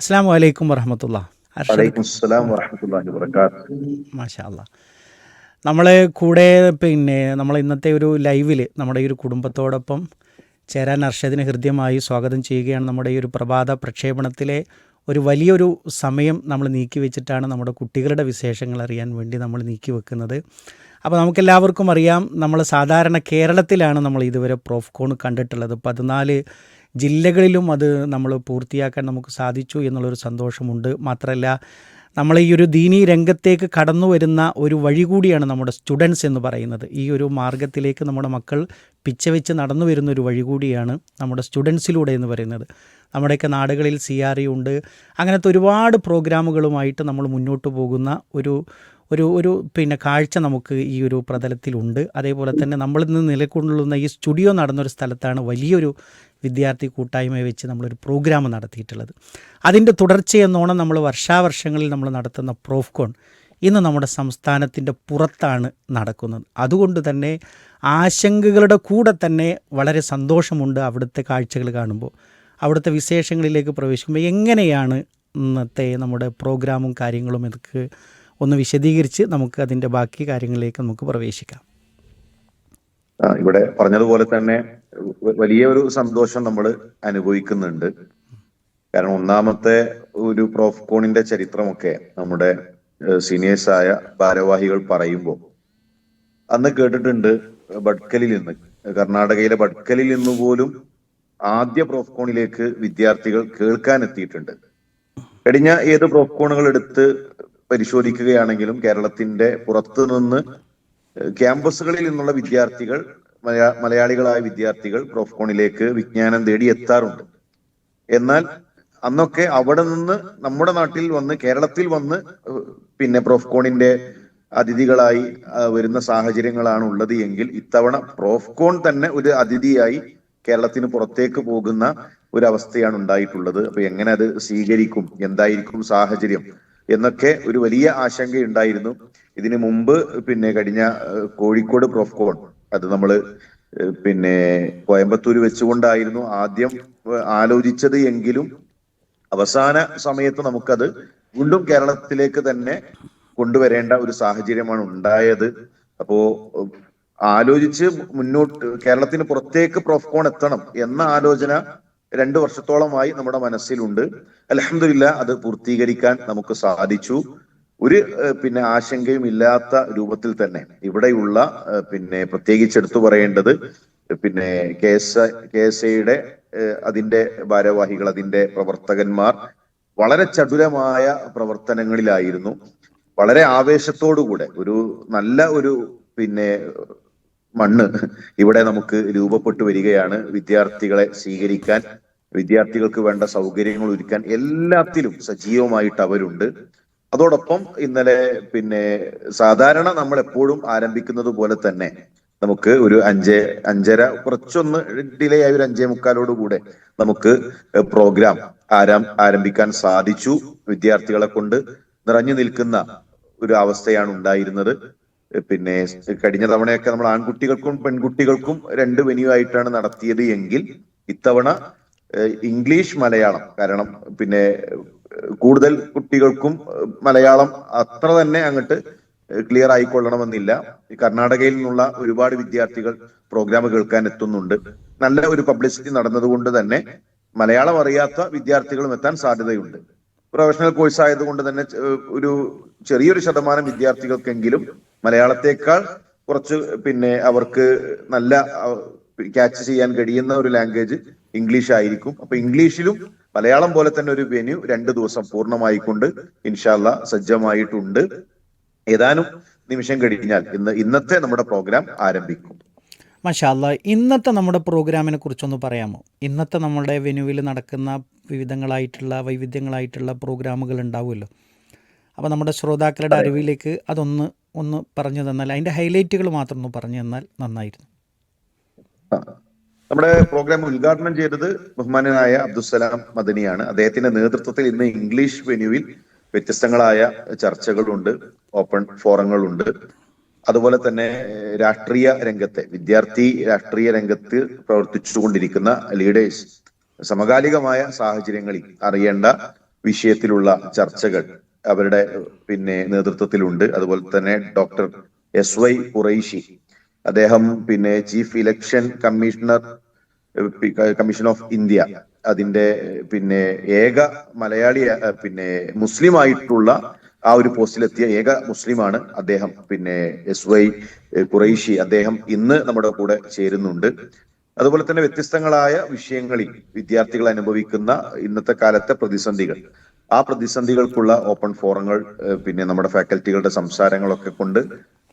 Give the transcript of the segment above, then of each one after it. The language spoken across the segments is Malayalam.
അസ്സാം വലൈക്കും വറഹമത്തുള്ള. നമ്മളെ കൂടെ പിന്നെ നമ്മൾ ഇന്നത്തെ ഒരു ലൈവിൽ നമ്മുടെ ഈ ഒരു കുടുംബത്തോടൊപ്പം ചേരാൻ അർഷദിനെ ഹൃദ്യമായി സ്വാഗതം ചെയ്യുകയാണ് നമ്മുടെ ഈ ഒരു പ്രഭാത പ്രക്ഷേപണത്തിലെ ഒരു വലിയൊരു സമയം നമ്മൾ നീക്കി വെച്ചിട്ടാണ് നമ്മുടെ കുട്ടികളുടെ വിശേഷങ്ങൾ അറിയാൻ വേണ്ടി നമ്മൾ നീക്കി വെക്കുന്നത്. അപ്പോൾ നമുക്കെല്ലാവർക്കും അറിയാം നമ്മൾ സാധാരണ കേരളത്തിലാണ് നമ്മൾ ഇതുവരെ പ്രോഫ്കോൺ കണ്ടിട്ടുള്ളത്. പതിനാല് ജില്ലകളിലും അത് നമ്മൾ പൂർത്തിയാക്കാൻ നമുക്ക് സാധിച്ചു എന്നുള്ളൊരു സന്തോഷമുണ്ട്. മാത്രമല്ല നമ്മൾ ഈ ഒരു ദീനീ രംഗത്തേക്ക് കടന്നു വരുന്ന ഒരു വഴി കൂടിയാണ് നമ്മുടെ സ്റ്റുഡൻസ് എന്ന് പറയുന്നത്. ഈ ഒരു മാർഗത്തിലേക്ക് നമ്മുടെ മക്കൾ പിച്ചവെച്ച് നടന്നു വരുന്ന ഒരു വഴി കൂടിയാണ് നമ്മുടെ സ്റ്റുഡൻസിലൂടെ എന്ന് പറയുന്നത്. നമ്മുടെയൊക്കെ നാടുകളിൽ സി ആർ ഉണ്ട്. അങ്ങനത്തെ ഒരുപാട് പ്രോഗ്രാമുകളുമായിട്ട് നമ്മൾ മുന്നോട്ട് പോകുന്ന ഒരു ഒരു ഒരു പിന്നെ കാഴ്ച നമുക്ക് ഈ ഒരു പ്രതലത്തിലുണ്ട്. അതേപോലെ തന്നെ നമ്മൾ ഇന്ന് നിലകൊള്ളുന്ന ഈ സ്റ്റുഡിയോ നടന്നൊരു സ്ഥലത്താണ് വലിയൊരു വിദ്യാർത്ഥി കൂട്ടായ്മ വെച്ച് നമ്മളൊരു പ്രോഗ്രാം നടത്തിയിട്ടുള്ളത്. അതിന്റെ തുടർച്ചയെന്നോണം നമ്മൾ വർഷാവർഷങ്ങളിൽ നമ്മൾ നടത്തുന്ന പ്രോഫ്കോൺ ഇന്ന് നമ്മുടെ സംസ്ഥാനത്തിന്റെ പുറത്താണ് നടക്കുന്നത്. അതുകൊണ്ട് തന്നെ ആശങ്കകളുടെ കൂടെ തന്നെ വളരെ സന്തോഷമുണ്ട് അവിടുത്തെ കാഴ്ചകൾ കാണുമ്പോൾ. അവിടുത്തെ വിശേഷങ്ങളിലേക്ക് പ്രവേശിക്കുമ്പോൾ എങ്ങനെയാണ് ഇന്നത്തെ നമ്മുടെ പ്രോഗ്രാമും കാര്യങ്ങളും ഇതൊക്കെ ഒന്ന് വിശദീകരിച്ച് നമുക്ക് അതിന്റെ ബാക്കി കാര്യങ്ങളിലേക്ക് നമുക്ക് പ്രവേശിക്കാം. ഇവിടെ പറഞ്ഞതുപോലെ തന്നെ വലിയ ഒരു സന്തോഷം നമ്മൾ അനുഭവിക്കുന്നുണ്ട്. കാരണം ഒന്നാമത്തെ ഒരു പ്രോഫ്കോണിന്റെ ചരിത്രമൊക്കെ നമ്മുടെ സീനിയേഴ്സായ ഭാരവാഹികൾ പറയുമ്പോൾ അന്ന് കേട്ടിട്ടുണ്ട് ബഡ്കലിൽ നിന്ന് കർണാടകയിലെ ബഡ്കലിൽ നിന്ന് പോലും ആദ്യ പ്രോഫ്കോണിലേക്ക് വിദ്യാർത്ഥികൾ കേൾക്കാൻ എത്തിയിട്ടുണ്ട് കഴിഞ്ഞ ഏത് പ്രോഫ്കോണുകൾ എടുത്ത് പരിശോധിക്കുകയാണെങ്കിലും കേരളത്തിന്റെ പുറത്തുനിന്ന് ക്യാമ്പസുകളിൽ നിന്നുള്ള വിദ്യാർത്ഥികൾ മലയാളികളായ വിദ്യാർത്ഥികൾ പ്രോഫ്കോണിലേക്ക് വിജ്ഞാനം തേടി എത്താറുണ്ട് എന്നാൽ അന്നൊക്കെ അവിടെ നിന്ന് നമ്മുടെ നാട്ടിൽ വന്ന് കേരളത്തിൽ വന്ന് പിന്നെ പ്രോഫ്കോണിന്റെ അതിഥികളായി വരുന്ന സാഹചര്യങ്ങളാണ് ഉള്ളത് എങ്കിൽ ഇത്തവണ പ്രോഫ്കോൺ തന്നെ ഒരു അതിഥിയായി കേരളത്തിന് പുറത്തേക്ക് പോകുന്ന ഒരു അവസ്ഥയാണ് ഉണ്ടായിട്ടുള്ളത്. അപ്പൊ എങ്ങനെ അത് സ്വീകരിക്കും എന്തായിരിക്കും സാഹചര്യം? എന്നൊക്കെ ഒരു വലിയ ആശങ്കയുണ്ടായിരുന്നു. ഇതിനു മുമ്പ് പിന്നെ കഴിഞ്ഞ കോഴിക്കോട് പ്രോഫ്കോൺ അത് നമ്മൾ പിന്നെ കോയമ്പത്തൂർ വെച്ചുകൊണ്ടായിരുന്നു ആദ്യം ആലോചിച്ചത് എങ്കിലും അവസാന സമയത്ത് നമുക്കത് വീണ്ടും കേരളത്തിലേക്ക് തന്നെ കൊണ്ടുവരേണ്ട ഒരു സാഹചര്യമാണ് ഉണ്ടായത്. അപ്പോ ആലോചിച്ച് മുന്നോട്ട് കേരളത്തിന് പുറത്തേക്ക് പ്രോഫ്കോൺ എത്തണം എന്ന ആലോചന രണ്ടു വർഷത്തോളമായി നമ്മുടെ മനസ്സിലുണ്ട്. അലഹമില്ല അത് പൂർത്തീകരിക്കാൻ നമുക്ക് സാധിച്ചു. ഒരു പിന്നെ ആശങ്കയും ഇല്ലാത്ത രൂപത്തിൽ തന്നെ ഇവിടെയുള്ള പിന്നെ പ്രത്യേകിച്ച് എടുത്തു പറയേണ്ടത് പിന്നെ കെ എസ് അതിന്റെ ഭാരവാഹികൾ അതിന്റെ പ്രവർത്തകന്മാർ വളരെ ചടുലമായ പ്രവർത്തനങ്ങളിലായിരുന്നു. വളരെ ആവേശത്തോടുകൂടെ ഒരു നല്ല ഒരു പിന്നെ മണ്ണ് ഇവിടെ നമുക്ക് രൂപപ്പെട്ടു വരികയാണ്. വിദ്യാർത്ഥികളെ സ്വീകരിക്കാൻ വിദ്യാർത്ഥികൾക്ക് വേണ്ട സൗകര്യങ്ങൾ ഒരുക്കാൻ എല്ലാത്തിലും സജീവമായിട്ട് അവരുണ്ട്. അതോടൊപ്പം ഇന്നലെ പിന്നെ സാധാരണ നമ്മൾ എപ്പോഴും ആരംഭിക്കുന്നത് പോലെ തന്നെ നമുക്ക് ഒരു അഞ്ച് അഞ്ചര കുറച്ചൊന്ന് ഡിലേ ആയ ഒരു അഞ്ചേ മുക്കാലോട് കൂടെ നമുക്ക് പ്രോഗ്രാം ആരാം ആരംഭിക്കാൻ സാധിച്ചു. വിദ്യാർത്ഥികളെ കൊണ്ട് നിറഞ്ഞു നിൽക്കുന്ന ഒരു അവസ്ഥയാണ് ഉണ്ടായിരുന്നത്. പിന്നെ കഴിഞ്ഞ തവണയൊക്കെ നമ്മൾ ആൺകുട്ടികൾക്കും പെൺകുട്ടികൾക്കും രണ്ട് വെന്യൂ ആയിട്ടാണ് നടത്തിയത് എങ്കിൽ ഇത്തവണ ഇംഗ്ലീഷ് മലയാളം കാരണം പിന്നെ കൂടുതൽ കുട്ടികൾക്കും മലയാളം അത്ര തന്നെ അങ്ങോട്ട് ക്ലിയർ ആയിക്കൊള്ളണമെന്നില്ല. കർണാടകയിൽ നിന്നുള്ള ഒരുപാട് വിദ്യാർത്ഥികൾ പ്രോഗ്രാം കേൾക്കാൻ എത്തുന്നുണ്ട്. നല്ല ഒരു പബ്ലിസിറ്റി നടന്നതുകൊണ്ട് തന്നെ മലയാളം അറിയാത്ത വിദ്യാർത്ഥികളും എത്താൻ സാധ്യതയുണ്ട്. പ്രൊഫഷണൽ കോഴ്സ് ആയതുകൊണ്ട് തന്നെ ഒരു ചെറിയൊരു ശതമാനം വിദ്യാർത്ഥികൾക്കെങ്കിലും മലയാളത്തെക്കാൾ കുറച്ച് പിന്നെ അവർക്ക് നല്ല ക്യാച്ച് ചെയ്യാൻ കഴിയുന്ന ഒരു ലാംഗ്വേജ് ഇംഗ്ലീഷ് ആയിരിക്കും. അപ്പൊ ഇംഗ്ലീഷിലും മലയാളം പോലെ തന്നെ ഒരു വെന്യൂ രണ്ട് ദിവസം പൂർണമായിക്കൊണ്ട് ഇൻഷാല്ല സജ്ജമായിട്ടുണ്ട്. ഏതാനും നിമിഷം കഴിഞ്ഞാൽ ഇന്ന് ഇന്നത്തെ നമ്മുടെ പ്രോഗ്രാം ആരംഭിക്കും. മഷാല്ല ഇന്നത്തെ നമ്മുടെ പ്രോഗ്രാമിനെ കുറിച്ചൊന്ന് പറയാമോ? ഇന്നത്തെ നമ്മുടെ വെനുവിൽ നടക്കുന്ന വിവിധങ്ങളായിട്ടുള്ള വൈവിധ്യങ്ങളായിട്ടുള്ള പ്രോഗ്രാമുകൾ ഉണ്ടാവുമല്ലോ. അപ്പോൾ നമ്മുടെ ശ്രോതാക്കളുടെ അറിവിലേക്ക് അതൊന്ന് ഒന്ന് പറഞ്ഞു തന്നാൽ അതിന്റെ ഹൈലൈറ്റുകൾ മാത്രം ഒന്ന് പറഞ്ഞു തന്നാൽ നന്നായിരുന്നു. നമ്മുടെ പ്രോഗ്രാം ഉദ്ഘാടനം ചെയ്തത് ബഹുമാനനായ അബ്ദുസലാം മദനിയാണ്. അദ്ദേഹത്തിന്റെ നേതൃത്വത്തിൽ ഇന്ന് ഇംഗ്ലീഷ് വെന്യൂവിൽ വ്യത്യസ്തങ്ങളായ ചർച്ചകളുണ്ട് ഓപ്പൺ ഫോറങ്ങളുണ്ട്. അതുപോലെ തന്നെ രാഷ്ട്രീയ രംഗത്തെ വിദ്യാർത്ഥി രാഷ്ട്രീയ രംഗത്ത് പ്രവർത്തിച്ചുകൊണ്ടിരിക്കുന്ന ലീഡേഴ്സ് സമകാലികമായ സാഹചര്യങ്ങളിൽ അറിയേണ്ട വിഷയത്തിലുള്ള ചർച്ചകൾ അവരുടെ പിന്നെ നേതൃത്വത്തിലുണ്ട്. അതുപോലെ തന്നെ ഡോക്ടർ എസ് വൈ ഖുറൈഷി അദ്ദേഹം പിന്നെ chief election commissioner commission of India. അതിന്റെ പിന്നെ ഏക മലയാളി പിന്നെ മുസ്ലിം ആയിട്ടുള്ള ആ ഒരു പോസ്റ്റിലെത്തിയ ഏക മുസ്ലിമാണ് അദ്ദേഹം. പിന്നെ എസ് വൈ ഖുറൈഷി അദ്ദേഹം ഇന്ന് നമ്മുടെ കൂടെ ചേരുന്നുണ്ട്. അതുപോലെ തന്നെ വ്യത്യസ്തങ്ങളായ വിഷയങ്ങളിൽ വിദ്യാർത്ഥികൾ അനുഭവിക്കുന്ന ഇന്നത്തെ കാലത്തെ പ്രതിസന്ധികൾ. ആ പ്രതിസന്ധികൾക്കുള്ള ഓപ്പൺ ഫോറങ്ങൾ പിന്നെ നമ്മുടെ ഫാക്കൽറ്റികളുടെ സംസാരങ്ങളൊക്കെ കൊണ്ട്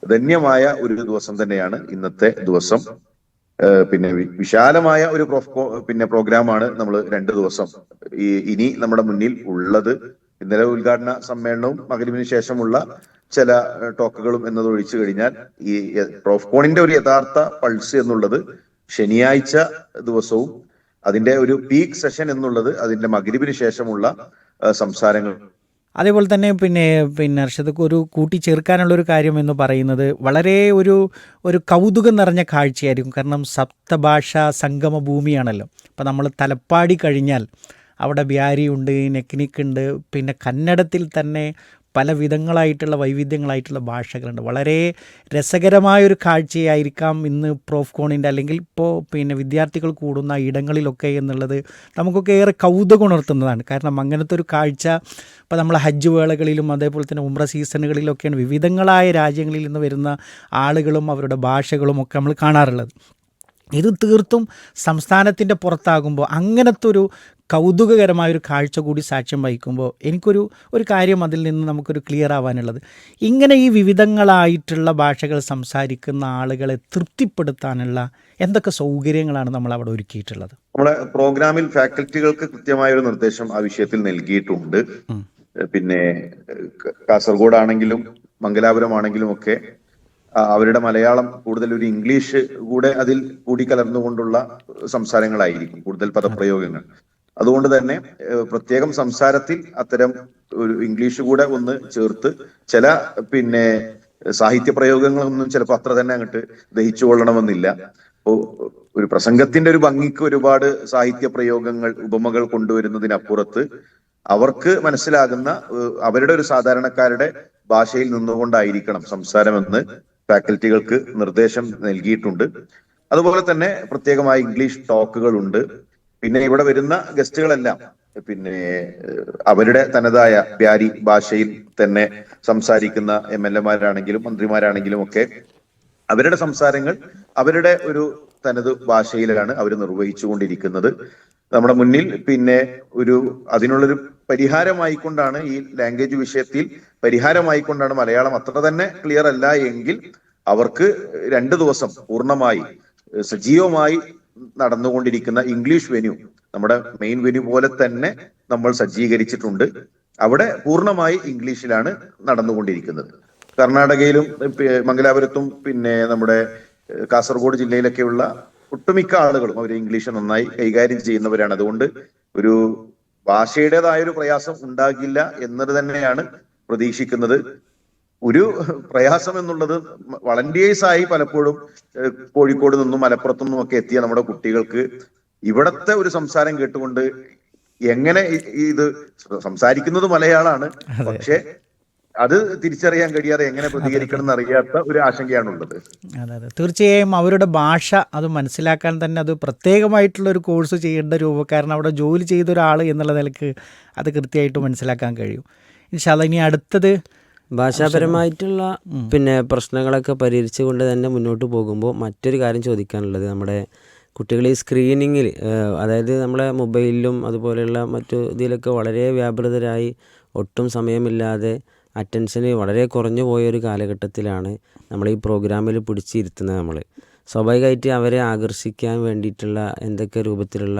ധന്യമായ ഒരു ദിവസം തന്നെയാണ് ഇന്നത്തെ ദിവസം. പിന്നെ വിശാലമായ ഒരു പിന്നെ പ്രോഗ്രാമാണ് നമ്മൾ രണ്ട് ദിവസം ഈ ഇനി നമ്മുടെ മുന്നിൽ ഉള്ളത്. ഇന്നലെ ഉദ്ഘാടന സമ്മേളനവും മകരിവിന് ശേഷമുള്ള ചില ടോക്കുകളും എന്നത് ഒഴിച്ചു കഴിഞ്ഞാൽ ഈ പ്രോഫ്കോണിന്റെ ഒരു യഥാർത്ഥ പൾസ് എന്നുള്ളത് ശനിയാഴ്ച ദിവസവും അതിന്റെ ഒരു പീക്ക് സെഷൻ എന്നുള്ളത് അതിന്റെ മകരിവിന് ശേഷമുള്ള സംസാരങ്ങൾ. അതേപോലെ തന്നെ പിന്നെ പിന്നെ അർഷദക്ക് ഒരു കൂട്ടിച്ചേർക്കാനുള്ള ഒരു കാര്യം എന്ന് പറയുന്നത് വളരെ ഒരു ഒരു കൗതുകം നിറഞ്ഞ കാഴ്ചയായിരിക്കും. കാരണം സപ്തഭാഷ സംഗമ ഭൂമിയാണല്ലോ. അപ്പോൾ നമ്മൾ തലപ്പാടി കഴിഞ്ഞാൽ അവിടെ ബ്യാരിയുണ്ട് നെക്നിക്കുണ്ട് പിന്നെ കന്നഡത്തിൽ തന്നെ പല വിധങ്ങളായിട്ടുള്ള വൈവിധ്യങ്ങളായിട്ടുള്ള ഭാഷകളുണ്ട്. വളരെ രസകരമായൊരു കാഴ്ചയായിരിക്കാം ഇന്ന് പ്രോഫ് കോണിന്റെ അല്ലെങ്കിൽ ഇപ്പോൾ പിന്നെ വിദ്യാർത്ഥികൾ കൂടുന്ന ഇടങ്ങളിലൊക്കെ എന്നുള്ളത് നമുക്കൊക്കെ ഏറെ കൗതുകം ഉണർത്തുന്നതാണ് കാരണം അങ്ങനത്തെ ഒരു കാഴ്ച ഇപ്പോൾ നമ്മൾ ഹജ്ജ് വേളകളിലും അതേപോലെ തന്നെ ഉമ്ര സീസണുകളിലൊക്കെയാണ് വിവിധങ്ങളായ രാജ്യങ്ങളിൽ നിന്ന് വരുന്ന ആളുകളും അവരുടെ ഭാഷകളും ഒക്കെ നമ്മൾ കാണാറുള്ളത്. ഇത് തീർത്തും സംസ്ഥാനത്തിന്റെ പുറത്താകുമ്പോൾ അങ്ങനത്തെ ഒരു കൗതുകകരമായ ഒരു കാഴ്ച കൂടി സാക്ഷ്യം വഹിക്കുമ്പോൾ എനിക്കൊരു ഒരു കാര്യം അതിൽ നിന്ന് നമുക്കൊരു ക്ലിയർ ആവാനുള്ളത്. ഇങ്ങനെ ഈ വിവിധങ്ങളായിട്ടുള്ള ഭാഷകൾ സംസാരിക്കുന്ന ആളുകളെ തൃപ്തിപ്പെടുത്താനുള്ള എന്തൊക്കെ സൗകര്യങ്ങളാണ് നമ്മൾ അവിടെ ഒരുക്കിയിട്ടുള്ളത്? നമ്മുടെ പ്രോഗ്രാമിൽ ഫാക്കൽറ്റികൾക്ക് കൃത്യമായ ഒരു നിർദ്ദേശം ആ വിഷയത്തിൽ നൽകിയിട്ടുണ്ട്. പിന്നെ കാസർഗോഡ് ആണെങ്കിലും മംഗലാപുരം ആണെങ്കിലും ഒക്കെ അവരുടെ മലയാളം കൂടുതൽ ഒരു ഇംഗ്ലീഷ് കൂടെ അതിൽ കൂടി കലർന്നുകൊണ്ടുള്ള സംസാരങ്ങളായിരിക്കും കൂടുതൽ പദപ്രയോഗങ്ങൾ. അതുകൊണ്ട് തന്നെ പ്രത്യേകം സംസാരത്തിൽ അത്തരം ഒരു ഇംഗ്ലീഷ് കൂടെ ഒന്ന് ചേർത്ത് ചില പിന്നെ സാഹിത്യ പ്രയോഗങ്ങളൊന്നും ചിലപ്പോൾ അത്ര തന്നെ അങ്ങോട്ട് ദഹിച്ചു കൊള്ളണമെന്നില്ല. ഒരു പ്രസംഗത്തിന്റെ ഒരു ഭംഗിക്ക് ഒരുപാട് സാഹിത്യ പ്രയോഗങ്ങൾ ഉപമകൾ കൊണ്ടുവരുന്നതിനപ്പുറത്ത് അവർക്ക് മനസ്സിലാകുന്ന അവരുടെ ഒരു സാധാരണക്കാരുടെ ഭാഷയിൽ നിന്നുകൊണ്ടായിരിക്കണം സംസാരമെന്ന് ഫാക്കൽറ്റികൾക്ക് നിർദ്ദേശം നൽകിയിട്ടുണ്ട്. അതുപോലെ തന്നെ പ്രത്യേകമായ ഇംഗ്ലീഷ് ടോക്കുകൾ ഉണ്ട് പിന്നെ ഇവിടെ വരുന്ന ഗസ്റ്റുകളെല്ലാം പിന്നെ അവരുടെ തനതായ പ്യാരി ഭാഷയിൽ തന്നെ സംസാരിക്കുന്ന എം എൽ എമാരാണെങ്കിലും മന്ത്രിമാരാണെങ്കിലും ഒക്കെ അവരുടെ സംസാരങ്ങൾ അവരുടെ ഒരു തനത് ഭാഷയിലാണ് അവർ നിർവഹിച്ചുകൊണ്ടിരിക്കുന്നത്. നമ്മുടെ മുന്നിൽ പിന്നെ ഒരു അതിനുള്ളൊരു പരിഹാരമായിക്കൊണ്ടാണ് ഈ ലാംഗ്വേജ് വിഷയത്തിൽ പരിഹാരമായിക്കൊണ്ടാണ് മലയാളം അത്ര തന്നെ ക്ലിയർ അല്ല എങ്കിൽ അവർക്ക് രണ്ട് ദിവസം പൂർണമായി സജീവമായി നടന്നുകൊണ്ടിരിക്കുന്ന ഇംഗ്ലീഷ് വെന്യൂ നമ്മുടെ മെയിൻ വെന്യൂ പോലെ തന്നെ നമ്മൾ സജ്ജീകരിച്ചിട്ടുണ്ട്. അവിടെ പൂർണമായി ഇംഗ്ലീഷിലാണ് നടന്നുകൊണ്ടിരിക്കുന്നത്. കർണാടകയിലും മംഗലാപുരത്തും പിന്നെ നമ്മുടെ കാസർഗോഡ് ജില്ലയിലൊക്കെയുള്ള ഒട്ടുമിക്ക ആളുകളും അവർ ഇംഗ്ലീഷ് നന്നായി കൈകാര്യം ചെയ്യുന്നവരാണ്. അതുകൊണ്ട് ഒരു ഭാഷയുടേതായ ഒരു പ്രയാസം ഉണ്ടാകില്ല എന്നത് തന്നെയാണ് പ്രതീക്ഷിക്കുന്നത്. ഒരു പ്രയാസം എന്നുള്ളത് വളണ്ടിയേഴ്സ് ആയി പലപ്പോഴും കോഴിക്കോട് നിന്നും മലപ്പുറത്തു നിന്നും ഒക്കെ എത്തിയ നമ്മുടെ കുട്ടികൾക്ക് ഇവിടത്തെ ഒരു സംസാരം കേട്ടുകൊണ്ട് എങ്ങനെ ഇത് സംസാരിക്കുന്നത് മലയാളാണ് പക്ഷെ അത് തിരിച്ചറിയാൻ കഴിയാതെ എങ്ങനെ പ്രതികരിക്കണം എന്നറിയാത്ത ഒരു ആശങ്കയാണുള്ളത്. അതെ അതെ. തീർച്ചയായും അവരുടെ ഭാഷ അത് മനസ്സിലാക്കാൻ തന്നെ അത് പ്രത്യേകമായിട്ടുള്ള ഒരു കോഴ്സ് ചെയ്യേണ്ട രൂപക്കാരൻ അവിടെ ജോലി ചെയ്ത ഒരാൾ എന്നുള്ള നിലയ്ക്ക് അത് കൃത്യമായിട്ട് മനസ്സിലാക്കാൻ കഴിയും. ഇൻഷാല്ല ഇനി അടുത്തത് ഭാഷാപരമായിട്ടുള്ള പിന്നെ പ്രശ്നങ്ങളൊക്കെ പരിഹരിച്ചുകൊണ്ട് തന്നെ മുന്നോട്ട് പോകുമ്പോൾ മറ്റൊരു കാര്യം ചോദിക്കാനുള്ളത് നമ്മുടെ കുട്ടികൾ ഈ സ്ക്രീനിങ്ങിൽ അതായത് നമ്മളെ മൊബൈലിലും അതുപോലെയുള്ള മറ്റു ഇതിലൊക്കെ വളരെ വ്യാപൃതരായി ഒട്ടും സമയമില്ലാതെ അറ്റൻഷന് വളരെ കുറഞ്ഞു പോയ ഒരു കാലഘട്ടത്തിലാണ് നമ്മൾ ഈ പ്രോഗ്രാമിൽ പിടിച്ചിരുത്തുന്നത് നമ്മൾ. സ്വാഭാവികമായിട്ട് അവരെ ആകർഷിക്കാൻ വേണ്ടിയിട്ടുള്ള എന്തൊക്കെ രൂപത്തിലുള്ള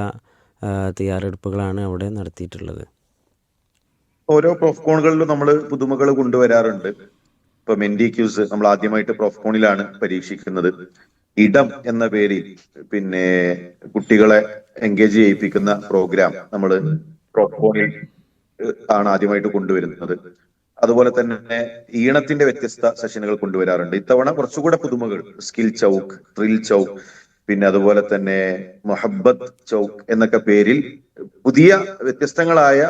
തയ്യാറെടുപ്പുകളാണ് അവിടെ നടത്തിയിട്ടുള്ളത്. ഓരോ പ്രോഫ്കോണുകളിലും നമ്മൾ പുതുമകൾ കൊണ്ടുവരാറുണ്ട്. ഇപ്പൊ മെന്റി ക്യൂസ് നമ്മൾ ആദ്യമായിട്ട് പ്രോഫ്കോണിലാണ് പരീക്ഷിക്കുന്നത്. ഇടം എന്ന പേരിൽ പിന്നെ കുട്ടികളെ എൻഗേജ് ചെയ്യിപ്പിക്കുന്ന പ്രോഗ്രാം നമ്മൾ പ്രോഫ്കോണിൽ ആണ് ആദ്യമായിട്ട് കൊണ്ടുവരുന്നത്. അതുപോലെ തന്നെ ഈണത്തിന്റെ വ്യത്യസ്ത സെഷനുകൾ കൊണ്ടുവരാറുണ്ട്. ഇത്തവണ കുറച്ചുകൂടെ പുതുമകൾ സ്കിൽ ചൗക്ക് ത്രിൽ ചൗക്ക് പിന്നെ അതുപോലെ തന്നെ മൊഹബത്ത് ചൗക്ക് എന്നൊക്കെ പേരിൽ പുതിയ വ്യത്യസ്തങ്ങളായ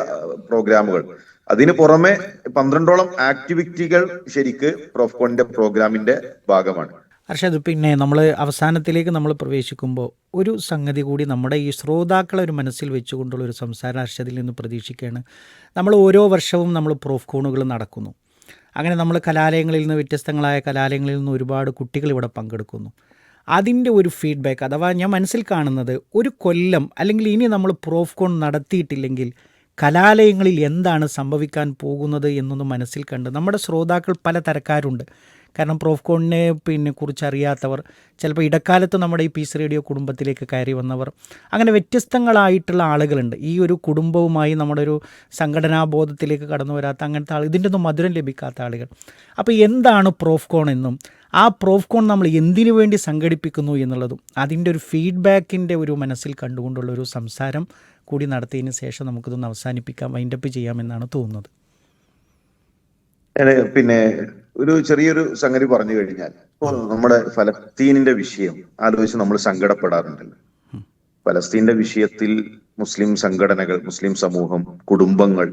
പ്രോഗ്രാമുകൾ. അതിന് പുറമെ പന്ത്രണ്ടോളം ആക്ടിവിറ്റികൾ ശരിക്ക് പ്രോഫ്കോണിന്റെ പ്രോഗ്രാമിന്റെ ഭാഗമാണ്. അർഷദ് പിന്നെ നമ്മൾ അവസാനത്തിലേക്ക് നമ്മൾ പ്രവേശിക്കുമ്പോൾ ഒരു സംഗതി കൂടി നമ്മുടെ ഈ ശ്രോതാക്കളെ ഒരു മനസ്സിൽ വെച്ചുകൊണ്ടുള്ള ഒരു സംസാരം അർഷദിൽ നിന്ന് പ്രതീക്ഷിക്കുകയാണ്. നമ്മൾ ഓരോ വർഷവും നമ്മൾ പ്രോഫ് കോണുകൾ നടക്കുന്നു. അങ്ങനെ നമ്മൾ കലാലയങ്ങളിൽ നിന്ന് വ്യത്യസ്തങ്ങളായ കലാലയങ്ങളിൽ നിന്ന് ഒരുപാട് കുട്ടികൾ ഇവിടെ പങ്കെടുക്കുന്നു. അതിന്റെ ഒരു ഫീഡ്ബാക്ക് അഥവാ ഞാൻ മനസ്സിൽ കാണുന്നത് ഒരു കൊല്ലം അല്ലെങ്കിൽ ഇനി നമ്മൾ പ്രോഫ് കോൺ നടത്തിയിട്ടില്ലെങ്കിൽ കലാലയങ്ങളിൽ എന്താണ് സംഭവിക്കാൻ പോകുന്നത് എന്നൊന്ന് മനസ്സിൽ കണ്ട് നമ്മുടെ ശ്രോതാക്കൾ പല തരക്കാരുണ്ട്. കാരണം പ്രോഫ്കോണിനെ പിന്നെ കുറിച്ച് അറിയാത്തവർ ചിലപ്പോൾ ഇടക്കാലത്ത് നമ്മുടെ ഈ പീസ് റേഡിയോ കുടുംബത്തിലേക്ക് കയറി വന്നവർ അങ്ങനെ വ്യത്യസ്തങ്ങളായിട്ടുള്ള ആളുകളുണ്ട്. ഈ ഒരു കുടുംബവുമായി നമ്മുടെ ഒരു സംഘടനാബോധത്തിലേക്ക് കടന്നു വരാത്ത അങ്ങനത്തെ ആൾ ഇതിന്റെ ഒന്നും മധുരം ലഭിക്കാത്ത ആളുകൾ. അപ്പോൾ എന്താണ് പ്രോഫ്കോൺ എന്നും ആ പ്രോഫ് കോൺ നമ്മൾ എന്തിനു വേണ്ടി സംഘടിപ്പിക്കുന്നു എന്നുള്ളതും അതിന്റെ ഒരു ഫീഡ്ബാക്കിന്റെ ഒരു മനസ്സിൽ കണ്ടുകൊണ്ടുള്ള ഒരു സംസാരം കൂടി നടത്തിയതിന് ശേഷം നമുക്കിതൊന്ന് അവസാനിപ്പിക്കാം വൈൻഡപ്പ് ചെയ്യാമെന്നാണ് തോന്നുന്നത്. പിന്നെ ഒരു ചെറിയൊരു സംഗതി പറഞ്ഞു കഴിഞ്ഞാൽ ഇപ്പോൾ നമ്മുടെ ഫലസ്തീനിന്റെ വിഷയം ആലോചിച്ച് നമ്മൾ സങ്കടപ്പെടാറുണ്ടല്ലോ ഫലസ്തീന്റെ വിഷയത്തിൽ മുസ്ലിം സംഘടനകൾ മുസ്ലിം സമൂഹം കുടുംബങ്ങൾ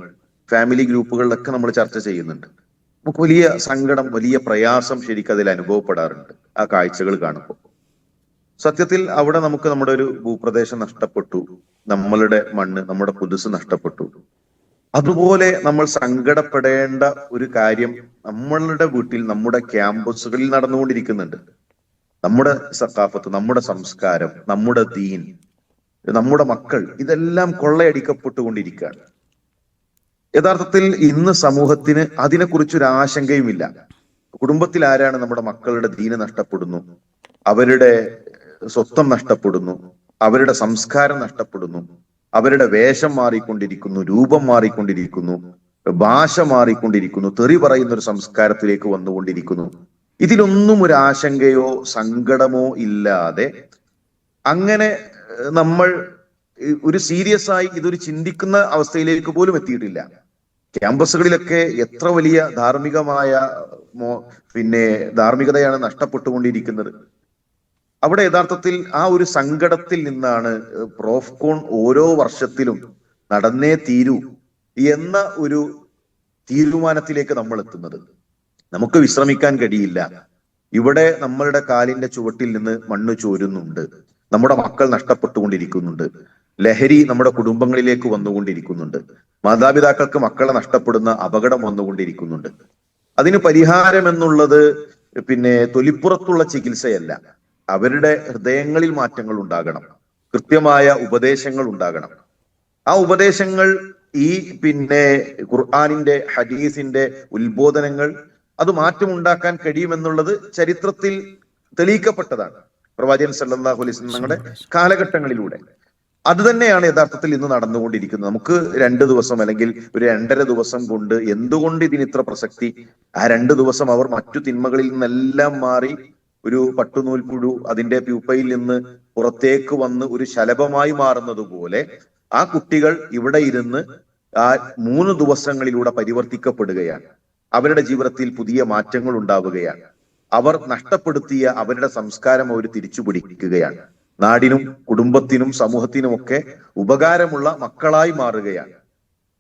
ഫാമിലി ഗ്രൂപ്പുകളിലൊക്കെ നമ്മൾ ചർച്ച ചെയ്യുന്നുണ്ട്. നമുക്ക് വലിയ സങ്കടം വലിയ പ്രയാസം ശരിക്കും അതിൽ അനുഭവപ്പെടാറുണ്ട് ആ കാഴ്ചകൾ കാണുമ്പോൾ. സത്യത്തിൽ അവിടെ നമുക്ക് നമ്മുടെ ഒരു ഭൂപ്രദേശം നഷ്ടപ്പെട്ടു നമ്മളുടെ മണ്ണ് നമ്മുടെ പുതുസ് നഷ്ടപ്പെട്ടു. അതുപോലെ നമ്മൾ സങ്കടപ്പെടേണ്ട ഒരു കാര്യം നമ്മളുടെ വീട്ടിൽ നമ്മുടെ ക്യാമ്പസുകളിൽ നടന്നുകൊണ്ടിരിക്കുന്നുണ്ട്. നമ്മുടെ സക്കാഫത്ത് നമ്മുടെ സംസ്കാരം നമ്മുടെ ദീൻ നമ്മുടെ മക്കൾ ഇതെല്ലാം കൊള്ളയടിക്കപ്പെട്ടുകൊണ്ടിരിക്കുകയാണ്. യഥാർത്ഥത്തിൽ ഇന്ന് സമൂഹത്തിന് അതിനെക്കുറിച്ചൊരു ആശങ്കയുമില്ല. കുടുംബത്തിൽ ആരാണ് നമ്മുടെ മക്കളുടെ ദീന നഷ്ടപ്പെടുന്നു? അവരുടെ സ്വത്വം നഷ്ടപ്പെടുന്നു? അവരുടെ സംസ്കാരം നഷ്ടപ്പെടുന്നു? അവരുടെ വേഷം മാറിക്കൊണ്ടിരിക്കുന്നു രൂപം മാറിക്കൊണ്ടിരിക്കുന്നു ഭാഷ മാറിക്കൊണ്ടിരിക്കുന്നു തെറി പറയുന്ന ഒരു സംസ്കാരത്തിലേക്ക് വന്നുകൊണ്ടിരിക്കുന്നു. ഇതിലൊന്നും ഒരു ആശങ്കയോ സങ്കടമോ ഇല്ലാതെ അങ്ങനെ നമ്മൾ ഒരു സീരിയസ് ആയി ഇതൊരു ചിന്തിക്കുന്ന അവസ്ഥയിലേക്ക് പോലും എത്തിയിട്ടില്ല. ക്യാമ്പസുകളിലൊക്കെ എത്ര വലിയ ധാർമ്മികമായ പിന്നെ ധാർമ്മികതയാണ് നഷ്ടപ്പെട്ടുകൊണ്ടിരിക്കുന്നത്. അവിടെ യഥാർത്ഥത്തിൽ ആ ഒരു സങ്കടത്തിൽ നിന്നാണ് പ്രോഫ്കോൺ ഓരോ വർഷത്തിലും നടന്നേ തീരൂ എന്ന ഒരു തീരുമാനത്തിലേക്ക് നമ്മൾ എത്തുന്നത് നമുക്ക് വിശ്രമിക്കാൻ കഴിയില്ല. ഇവിടെ നമ്മളുടെ കാലിന്റെ ചുവട്ടിൽ നിന്ന് മണ്ണ് ചോരുന്നുണ്ട്. നമ്മുടെ മക്കൾ നഷ്ടപ്പെട്ടുകൊണ്ടിരിക്കുന്നുണ്ട്. ലഹരി നമ്മുടെ കുടുംബങ്ങളിലേക്ക് വന്നുകൊണ്ടിരിക്കുന്നുണ്ട്. മാതാപിതാക്കൾക്ക് മക്കളെ നഷ്ടപ്പെടുന്ന അപകടം വന്നുകൊണ്ടിരിക്കുന്നുണ്ട്. അതിന് പരിഹാരം എന്നുള്ളത് പിന്നെ തൊലിപ്പുറത്തുള്ള ചികിത്സയല്ല. അവരുടെ ഹൃദയങ്ങളിൽ മാറ്റങ്ങൾ ഉണ്ടാകണം. കൃത്യമായ ഉപദേശങ്ങൾ ഉണ്ടാകണം. ആ ഉപദേശങ്ങൾ ഈ പിന്നെ ഖുർആാനിന്റെ ഹദീസിന്റെ ഉത്ബോധനങ്ങൾ അത് മാറ്റമുണ്ടാക്കാൻ കഴിയുമെന്നുള്ളത് ചരിത്രത്തിൽ തെളിയിക്കപ്പെട്ടതാണ്. പ്രവാചകൻ സല്ലല്ലാഹു അലൈഹി വസല്ലം തങ്ങളുടെ കാലഘട്ടങ്ങളിലൂടെ. അത് തന്നെയാണ് യഥാർത്ഥത്തിൽ ഇന്ന് നടന്നുകൊണ്ടിരിക്കുന്നത്. നമുക്ക് രണ്ട് ദിവസം അല്ലെങ്കിൽ ഒരു രണ്ടര ദിവസം കൊണ്ട് എന്തുകൊണ്ട് ഇതിന് ഇത്ര പ്രസക്തി? ആ രണ്ട് ദിവസം അവർ മറ്റു തിന്മകളിൽ നിന്നെല്ലാം മാറി ഒരു പട്ടുനൂൽ പുഴു അതിന്റെ പ്യൂപ്പയിൽ നിന്ന് പുറത്തേക്ക് വന്ന് ഒരു ശലഭമായി മാറുന്നത് പോലെ ആ കുട്ടികൾ ഇവിടെ ഇരുന്ന് ആ മൂന്ന് ദിവസങ്ങളിലൂടെ പരിവർത്തിക്കപ്പെടുകയാണ്. അവരുടെ ജീവിതത്തിൽ പുതിയ മാറ്റങ്ങൾ ഉണ്ടാവുകയാണ്. അവർ നഷ്ടപ്പെടുത്തിയ അവരുടെ സംസ്കാരം അവർ തിരിച്ചു പിടിക്കുകയാണ് നാടിനും കുടുംബത്തിനും സമൂഹത്തിനുമൊക്കെ ഉപകാരമുള്ള മക്കളായി മാറുകയാണ്.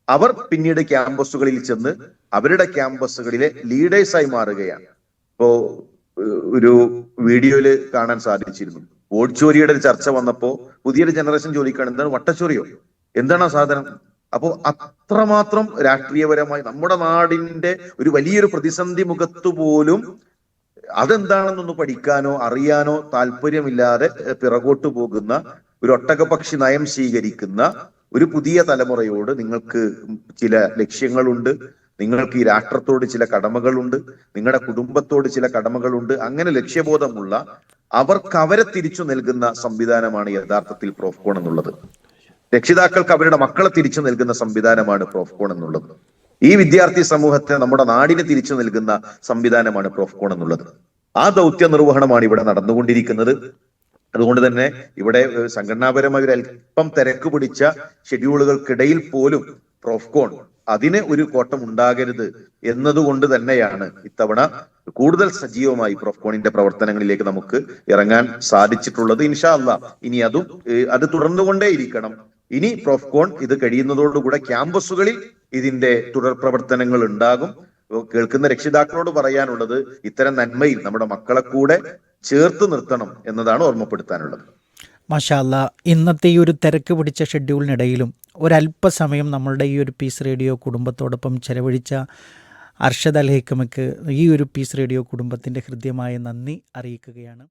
അവർ പിന്നീട് ക്യാമ്പസുകളിൽ ചെന്ന് അവരുടെ ക്യാമ്പസുകളിലെ ലീഡേഴ്സായി മാറുകയാണ്. ഇപ്പോ ഒരു വീഡിയോയിൽ കാണാൻ സാധിച്ചിരുന്നു. ഓടിച്ചോരിയുടെ ഒരു ചർച്ച വന്നപ്പോ പുതിയൊരു ജനറേഷൻ ചോദിക്കുകയാണ് എന്താണ് വട്ടച്ചോറിയോ? എന്താണ് ആ സാധനം? അപ്പോ അത്രമാത്രം രാഷ്ട്രീയപരമായി നമ്മുടെ നാടിന്റെ ഒരു വലിയൊരു പ്രതിസന്ധി മുഖത്ത് പോലും അതെന്താണെന്നൊന്ന് പഠിക്കാനോ അറിയാനോ താല്പര്യമില്ലാതെ പിറകോട്ട് പോകുന്ന ഒരു ഒട്ടകപക്ഷി നയം സ്വീകരിക്കുന്ന ഒരു പുതിയ തലമുറയോട് നിങ്ങൾക്ക് ചില ലക്ഷ്യങ്ങളുണ്ട്. നിങ്ങൾക്ക് ഈ രാഷ്ട്രത്തോട് ചില കടമകളുണ്ട്. നിങ്ങളുടെ കുടുംബത്തോട് ചില കടമകളുണ്ട്. അങ്ങനെ ലക്ഷ്യബോധമുള്ള അവർക്ക് അവരെ തിരിച്ചു നൽകുന്ന സംവിധാനമാണ് യഥാർത്ഥത്തിൽ പ്രോഫ്കോൺ എന്നുള്ളത്. രക്ഷിതാക്കൾക്ക് അവരുടെ മക്കളെ തിരിച്ചു നൽകുന്ന സംവിധാനമാണ് പ്രോഫ്കോൺ എന്നുള്ളത്. ഈ വിദ്യാർത്ഥി സമൂഹത്തെ നമ്മുടെ നാടിന് തിരിച്ചു നൽകുന്ന സംവിധാനമാണ് പ്രോഫ്കോൺ എന്നുള്ളത്. ആ ദൗത്യ നിർവഹണമാണ് ഇവിടെ നടന്നുകൊണ്ടിരിക്കുന്നത്. അതുകൊണ്ട് തന്നെ ഇവിടെ സംഘടനാപരമായ ഒരു അല്പം തിരക്ക് പിടിച്ച ഷെഡ്യൂളുകൾക്കിടയിൽ പോലും പ്രോഫ്കോൺ അതിന് ഒരു കോട്ടം ഉണ്ടാകരുത് എന്നതുകൊണ്ട് തന്നെയാണ് ഇത്തവണ കൂടുതൽ സജീവമായി പ്രൊഫ്കോണിന്റെ പ്രവർത്തനങ്ങളിലേക്ക് നമുക്ക് ഇറങ്ങാൻ സാധിച്ചിട്ടുള്ളത്. ഇൻഷാ അല്ല ഇനി അതും അത് തുടർന്നുകൊണ്ടേയിരിക്കണം. ഇനി പ്രൊഫ്കോൺ ഇത് കഴിയുന്നതോടുകൂടെ ക്യാമ്പസുകളിൽ ഇതിന്റെ തുടർ പ്രവർത്തനങ്ങൾ ഉണ്ടാകും. കേൾക്കുന്ന രക്ഷിതാക്കളോട് പറയാനുള്ളത് ഇത്തരം നന്മയിൽ നമ്മുടെ മക്കളെ കൂടെ ചേർത്ത് നിർത്തണം എന്നതാണ് ഓർമ്മപ്പെടുത്താനുള്ളത്. മാഷാല്ല ഇന്നത്തെ ഈ ഒരു തിരക്ക് പിടിച്ച ഷെഡ്യൂളിനിടയിലും ഒരല്പസമയം നമ്മളുടെ ഈ ഒരു പീസ് റേഡിയോ കുടുംബത്തോടൊപ്പം ചെലവഴിച്ച അർഷദ് അൽ ഈ ഒരു പീസ് റേഡിയോ കുടുംബത്തിന്റെ ഹൃദ്യമായ നന്ദി അറിയിക്കുകയാണ്.